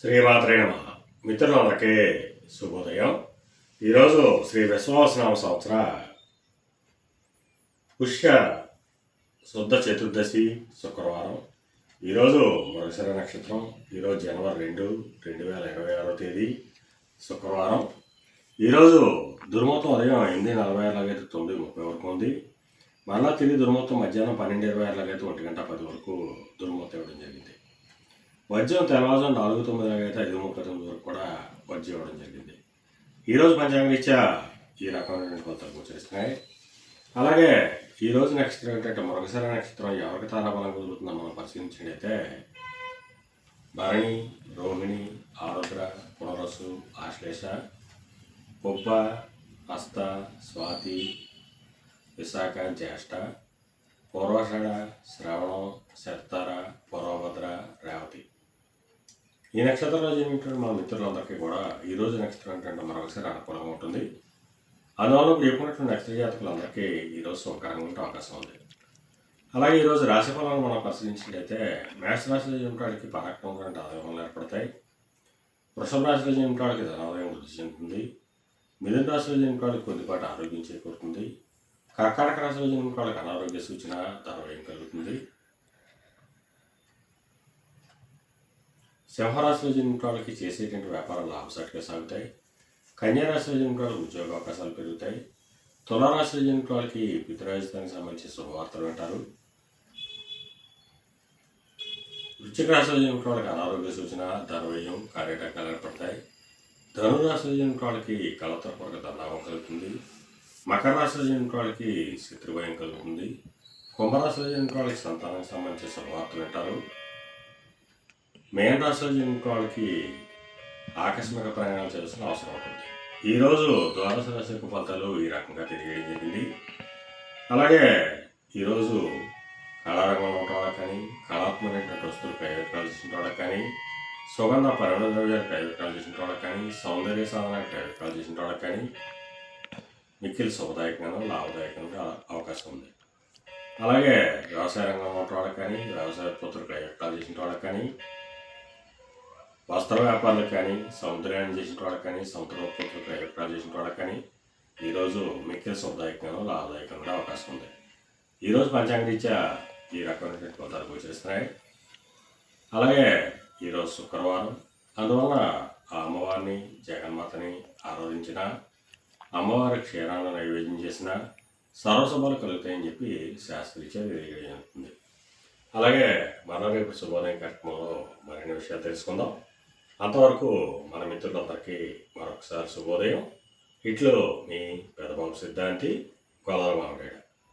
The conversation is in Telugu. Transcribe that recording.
శ్రీమాత్రే నమ. మిత్రులందరికీ శుభోదయం. ఈరోజు శ్రీ విశ్వాసనామ సంవత్సర పుష్య శుద్ధ చతుర్దశి శుక్రవారం. ఈరోజు మరుసర నక్షత్రం ఈరోజు జనవరి రెండు రెండు వేల ఇరవై ఆరో తేదీ శుక్రవారం. ఈరోజు దుర్మూతం ఉదయం ఎనిమిది నలభై ఆరులకైతే తొమ్మిది ముప్పై వరకు ఉంది. మరలా తిరిగి దుర్మూతం మధ్యాహ్నం పన్నెండు ఇరవై ఆరులకైతే ఒంటి గంట పది వరకు దుర్మూతం ఇవ్వడం జరిగింది. వజ్రం తెల్లవారుజాము నాలుగు తొమ్మిది అయితే ఐదు ముప్పై తొమ్మిది వరకు కూడా వజ్రం ఇవ్వడం జరిగింది. ఈరోజు పంచాంగ రీత్యా ఈ రకమైన కొత్తలు గోచరిస్తున్నాయి అలాగే ఈ రోజు నక్షత్రం ఏంటంటే మరొకసారి నక్షత్రం ఎవరికి తారాబలం కుదురుతుందో మనం పరిశీలించినట్టయితే భరణి రోహిణి ఆరుద్ర పునరసు ఆశ్లేష పొబ్బ హస్త స్వాతి విశాఖ జ్యేష్ఠ పూర్వాషాఢ శ్రవణం శర్తార పూర్వభద్ర రేవతి. ఈ నక్షత్రంలో జన్మించిన మా మిత్రులందరికీ కూడా ఈ రోజు నక్షత్రం ఏంటంటే మరొకసారి అనుకూలంగా ఉంటుంది అందువల్ల ఇప్పుడు నక్షత్ర జాతకులందరికీ ఈరోజు శుభకరంగా ఉండే అవకాశం ఉంది. అలాగే ఈరోజు రాశి ఫలాలను మనం పరిశీలించినట్లయితే మేష రాశిలో జన్మించడానికి పరాక్రమం ఆదాయం ఏర్పడతాయి. వృషభ రాశిలో జన్మించడానికి ధనాదాయం వృద్ధి చెందుతుంది. మిథున రాశిలో జన్మించడానికి కొద్దిపాటి ఆరోగ్యం చేకూరుతుంది. కర్కాటక రాశిలో జన్మించడానికి అనారోగ్య సూచన ధనవ్యయం కలుగుతుంది. సింహరాశిలో జన్మించిన వాళ్ళకి చేసేటువంటి వ్యాపారాలు లాభసాటిగా సాగుతాయి. కన్యారాశిలో జన్మించిన వాళ్ళకి ఉద్యోగ అవకాశాలు పెరుగుతాయి. తులారాశిలో జన్మించిన వాళ్ళకి పితృరాజధానికి సంబంధించి శుభవార్తలు వింటారు వృశ్చిక రాశిలో జన్మించిన వాళ్ళకి అనారోగ్య సూచన ధనవ్యయం కార్యటకాలు ఏర్పడతాయి. ధనురాశిలో జన్మించిన వాళ్ళకి కలతరపూర్వక ధనాభం కలుగుతుంది. మకర రాశిలో జన్మించిన వాళ్ళకి శత్రుభయం కలుగుతుంది. కుంభరాశిలో జన్మించిన వాళ్ళకి సంతానానికి సంబంధించి శుభవార్తలు వింటారు మేన రాశిలో జన్మించిన వాళ్ళకి ఆకస్మిక ప్రయాణాలు చేయాల్సిన అవసరం ఉంటుంది. ఈరోజు ద్వాదశ రాశి యొక్క ఫలితాలు ఈ రకంగా తిరిగేయడం జరిగింది. అలాగే ఈరోజు కళారంగంలో ఉన్న వాళ్ళకి కానీ కళాత్మకమైనటువంటి వస్తువులు ప్రయోజనాలు చేసిన వాళ్ళకి కానీ సుగంధ పరిమళ ద్రవ్యాలు ప్రయోజనాలు చేసిన వాళ్ళకి కానీ సౌందర్య సాధన ప్రయోజనాలు చేసిన వాళ్ళకి కానీ మిక్కిలి శుభదాయకంగా లాభదాయకంగా అవకాశం ఉంది. అలాగే వ్యవసాయ రంగంలో ఉన్న వాళ్ళకి కానీ వ్యవసాయ ఉత్పత్తులు ప్రయోజనాలు చేసిన వాళ్ళకి కానీ వస్త్ర వ్యాపారులకు కానీ సముద్రాన్ని చేసిన వాళ్ళకి కానీ సముద్ర ఉత్పత్తులు ఏర్పాటు చేసిన వాళ్ళకి కానీ ఈరోజు మిక్కిలి శుభదాయకంగా లాభదాయకంగా అవకాశం ఉంది. ఈరోజు పంచాంగ రీత్యా ఈ రకమైనటువంటి ఫలితాలు గోచరిస్తున్నాయి అలాగే ఈరోజు శుక్రవారం అందువలన ఆ అమ్మవారిని జగన్మాతని ఆరాధించిన అమ్మవారి క్షీరాన్ని నైవేద్యం చేసిన సర్వసభలు కలుగుతాయని చెప్పి శాస్త్రీచే తెలియజేస్తుంది అలాగే మన రేపు శుభోదయం కార్యక్రమంలో మరిన్ని విషయాలు తెలుసుకుందాం. అంతవరకు మన మిత్రులందరికీ మరొకసారి శుభోదయం. ఇట్లో మీ పెదబాబు సిద్ధాంతి గోదావరి మామిడాడు.